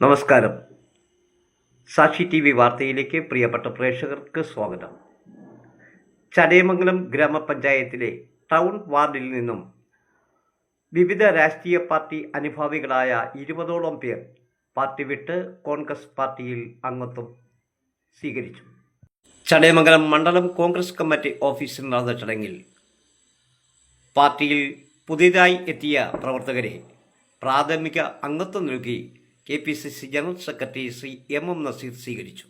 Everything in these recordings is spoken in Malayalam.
നമസ്കാരം. സാക്ഷി ടി വി വാർത്തയിലേക്ക് പ്രിയപ്പെട്ട പ്രേക്ഷകർക്ക് സ്വാഗതം. ചടയമംഗലം ഗ്രാമപഞ്ചായത്തിലെ ടൗൺ വാർഡിൽ നിന്നും വിവിധ രാഷ്ട്രീയ പാർട്ടി അനുഭാവികളായ ഇരുപതോളം പേർ പാർട്ടി വിട്ട് കോൺഗ്രസ് പാർട്ടിയിൽ അംഗത്വം സ്വീകരിച്ചു. ചടയമംഗലം മണ്ഡലം കോൺഗ്രസ് കമ്മിറ്റി ഓഫീസിൽ നടന്ന ചടങ്ങിൽ പാർട്ടിയിൽ പുതിയതായി എത്തിയ പ്രവർത്തകരെ പ്രാഥമിക അംഗത്വം നൽകി K P C C general secretary Sri M M Nazeer സ്വീകരിച്ചു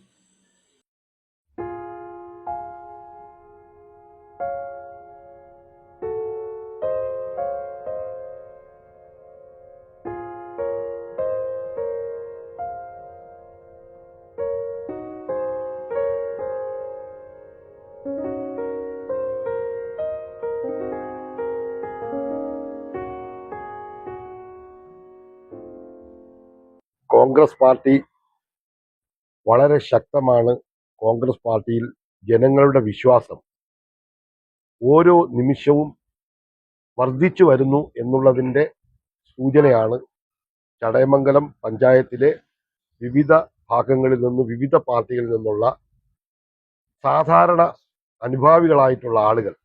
കോൺഗ്രസ് പാർട്ടി വളരെ ശക്തമാണ് കോൺഗ്രസ് പാർട്ടിയിൽ ജനങ്ങളുടെ വിശ്വാസം. ഓരോ നിമിഷവും വർദ്ധിച്ചു വരുന്നു എന്നുള്ളതിന്റെ സൂചനയാണ് ചടയമംഗലം പഞ്ചായത്തിലെ വിവിധ ഭാഗങ്ങളിൽ നിന്ന് വിവിധ പാർട്ടികളിൽ നിന്നുള്ള സാധാരണ അനുഭാവികളായിട്ടുള്ള ആളുകൾ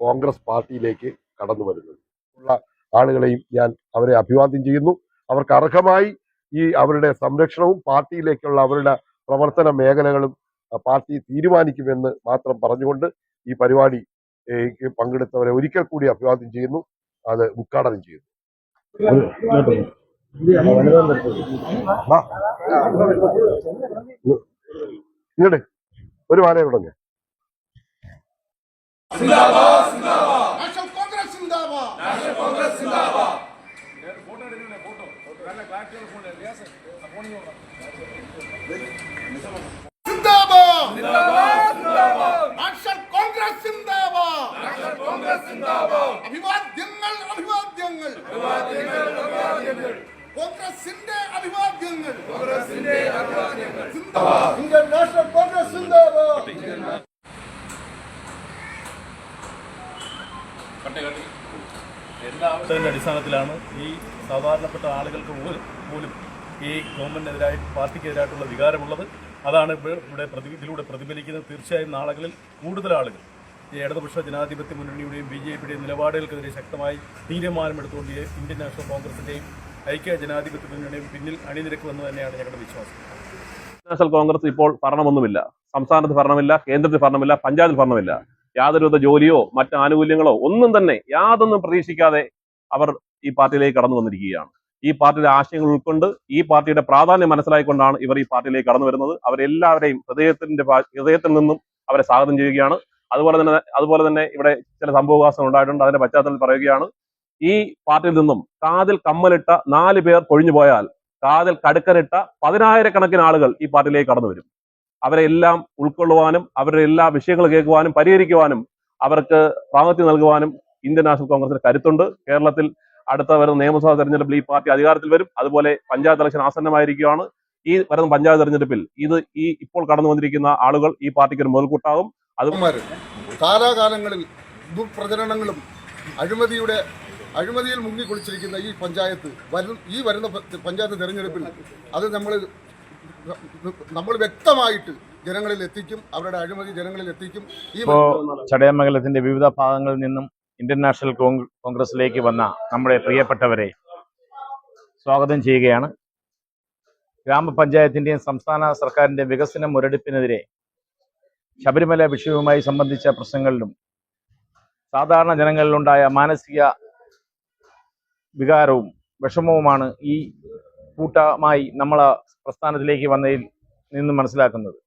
കോൺഗ്രസ് പാർട്ടിയിലേക്ക് കടന്നു വരുന്നത്. ഉള്ള ആളുകളെയും ഞാൻ അവരെ അഭിവാദ്യം ചെയ്യുന്നു. അവർക്ക് അർഹമായി ഈ അവരുടെ സംരക്ഷണവും പാർട്ടിയിലേക്കുള്ള അവരുടെ പ്രവർത്തന മേഖലകളും പാർട്ടി തീരുമാനിക്കുമെന്ന് മാത്രം പറഞ്ഞുകൊണ്ട് ഈ പരിപാടി പങ്കെടുത്തവരെ ഒരിക്കൽ കൂടി അഭിവാദ്യം ചെയ്യുന്നു. അത് ഉദ്ഘാടനം ചെയ്യുന്നു. ഇങ്ങോട്ട് ഒരു വാല തുടങ്ങ. കോൺഗ്രസ് സിന്ദാബാദ് നാഷണൽ കോൺഗ്രസ് സിന്ദാബാദ് സിന്ദാബാദ് നാഷണൽ കോൺഗ്രസ് സിന്ദാബാദ് നാഷണൽ കോൺഗ്രസ് സിന്ദാബാദ് അഭിവാദ്യങ്ങൾ അഭിവാദ്യങ്ങൾ! അഭിവാദ്യങ്ങൾ കോൺഗ്രസിന്റെ അഭിവാദ്യങ്ങൾ! കോൺഗ്രസിന്റെ അഭിവാദ്യങ്ങൾ! ഇന്ത്യൻ നാഷണൽ കോൺഗ്രസ് സിന്ദാബാദ്! അതിന്റെ അടിസ്ഥാനത്തിലാണ് ഈ സാധാരണപ്പെട്ട ആളുകൾക്ക് പോലും ഈ ഗവൺമെന്റിനെതിരായി പാർട്ടിക്കെതിരായിട്ടുള്ള വികാരമുള്ളത്. അതാണ് ഇവിടെ പ്രതി ഇതിലൂടെ പ്രതിഫലിക്കുന്നത്. തീർച്ചയായും നാളുകളിൽ കൂടുതൽ ആളുകൾ ഈ ഇടതുപക്ഷ ജനാധിപത്യ മുന്നണിയുടെയും ബി ജെ പിയുടെയും നിലപാടുകൾക്കെതിരെ ശക്തമായി തീരുമാനമെടുത്തുകൊണ്ട് ഇന്ത്യൻ നാഷണൽ കോൺഗ്രസിന്റെയും ഐക്യ ജനാധിപത്യ മുന്നണിയും പിന്നിൽ അണിനിരക്കുമെന്ന് തന്നെയാണ് ഞങ്ങളുടെ വിശ്വാസം. നാഷണൽ കോൺഗ്രസ് ഇപ്പോൾ ഭരണമൊന്നുമില്ല. സംസ്ഥാനത്ത് ഭരണമില്ല കേന്ദ്രത്തിൽ ഭരണമില്ല പഞ്ചായത്തിൽ ഭരണമില്ല. യാതൊരുവിധ ജോലിയോ മറ്റ് ആനുകൂല്യങ്ങളോ ഒന്നും തന്നെ യാതൊന്നും പ്രതീക്ഷിക്കാതെ അവർ ഈ പാർട്ടിയിലേക്ക് കടന്നു വന്നിരിക്കുകയാണ്. ഈ പാർട്ടിയുടെ ആശയങ്ങൾ ഉൾക്കൊണ്ട് ഈ പാർട്ടിയുടെ പ്രാധാന്യം മനസ്സിലായിക്കൊണ്ടാണ് ഇവർ ഈ പാർട്ടിയിലേക്ക് കടന്നു വരുന്നത്. അവരെല്ലാവരെയും ഹൃദയത്തിന്റെ ഹൃദയത്തിൽ നിന്നും അവരെ സ്വാഗതം ചെയ്യുകയാണ്. അതുപോലെ തന്നെ അതുപോലെ തന്നെ ഇവിടെ ചില സംഭവവാസങ്ങൾ ഉണ്ടായിട്ടുണ്ട്. അതിന്റെ പശ്ചാത്തലത്തിൽ പറയുകയാണ് ഈ പാർട്ടിയിൽ നിന്നും കാതിൽ കമ്മലിട്ട നാല് പേർ കൊഴിഞ്ഞു പോയാൽ കാതിൽ കടുക്കനിട്ട പതിനായിരക്കണക്കിന് ആളുകൾ ഈ പാർട്ടിയിലേക്ക് കടന്നു വരും. അവരെ എല്ലാം ഉൾക്കൊള്ളുവാനും അവരുടെ എല്ലാ വിഷയങ്ങൾ കേൾക്കുവാനും പരിഹരിക്കുവാനും അവർക്ക് പ്രാമുഖ്യം നൽകുവാനും ഇന്ത്യൻ നാഷണൽ കോൺഗ്രസിന് കരുത്തുണ്ട്. കേരളത്തിൽ അടുത്ത വരുന്ന നിയമസഭാ തെരഞ്ഞെടുപ്പിൽ ഈ പാർട്ടി അധികാരത്തിൽ വരും. അതുപോലെ പഞ്ചായത്ത് ഇലക്ഷൻ ആസന്നമായിരിക്കുകയാണ്. ഈ വരുന്ന പഞ്ചായത്ത് തെരഞ്ഞെടുപ്പിൽ ഇത് ഈ ഇപ്പോൾ കടന്നു വന്നിരിക്കുന്ന ആളുകൾ ഈ പാർട്ടിക്ക് ഒരു മുതൽക്കൂട്ടാകും. അത് കാലാകാലങ്ങളിൽ ദുർപ്രചരണങ്ങളും അഴിമതിയുടെ അഴിമതിയിൽ മുങ്ങി കുളിച്ചിരിക്കുന്ന ഈ പഞ്ചായത്ത് വരും ഈ വരുന്ന പഞ്ചായത്ത് തെരഞ്ഞെടുപ്പിൽ അത് നമ്മൾ നമ്മൾ വ്യക്തമായിട്ട് ജനങ്ങളിൽ എത്തിക്കും അവരുടെ അഴിമതി ജനങ്ങളിൽ എത്തിക്കും. ഈ ചടയമംഗലത്തിന്റെ വിവിധ ഭാഗങ്ങളിൽ നിന്നും ഇന്ത്യൻ നാഷണൽ കോൺഗ്രസിലേക്ക് വന്ന നമ്മുടെ പ്രിയപ്പെട്ടവരെ സ്വാഗതം ചെയ്യുകയാണ്. ഗ്രാമപഞ്ചായത്തിന്റെയും സംസ്ഥാന സർക്കാരിന്റെ വികസന മുരടിപ്പിനെതിരെ ശബരിമല വിഷയവുമായി സംബന്ധിച്ച പ്രശ്നങ്ങളിലും സാധാരണ ജനങ്ങളിലുണ്ടായ മാനസിക വികാരവും വിഷമവുമാണ് ഈ കൂട്ടമായി നമ്മൾ പ്രസ്ഥാനത്തിലേക്ക് വന്നതിൽ നിന്ന് മനസ്സിലാക്കുന്നത്.